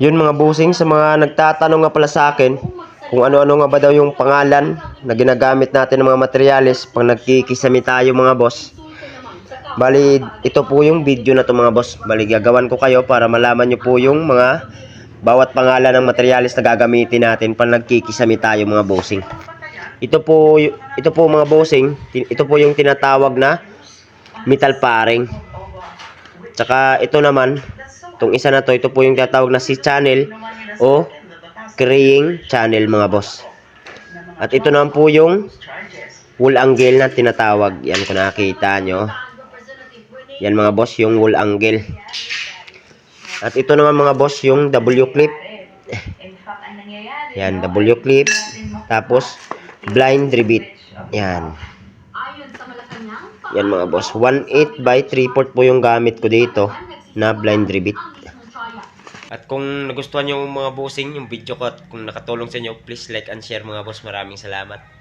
Yun mga busing, sa mga nagtatanong nga pala sa akin, kung ano-ano nga ba daw yung pangalan na ginagamit natin ng mga materyales pag nagkikisami tayo mga boss. Bali, ito po yung video na to mga boss. Bali, gagawan ko kayo para malaman nyo po yung mga bawat pangalan ng materyales na gagamitin natin pag nagkikisami tayo mga bossing. Ito po, ito po mga bossing, ito po yung tinatawag na metal paring. Tsaka ito naman, itong isa na to, ito po yung tinatawag na si channel o carrying channel mga boss. At ito naman po yung wool angle na tinatawag. Yan kung nakikita nyo. Yan mga boss, yung wool angle. At ito naman mga boss, yung W clip. Yan, W clip. Tapos, blind rivet. Yan. Yan mga boss. 1.8 by 3 po yung gamit ko dito na blind rivet. At kung nagustuhan nyo mga bossing yung video ko at kung nakatulong sa inyo, please like and share mga boss. Maraming salamat.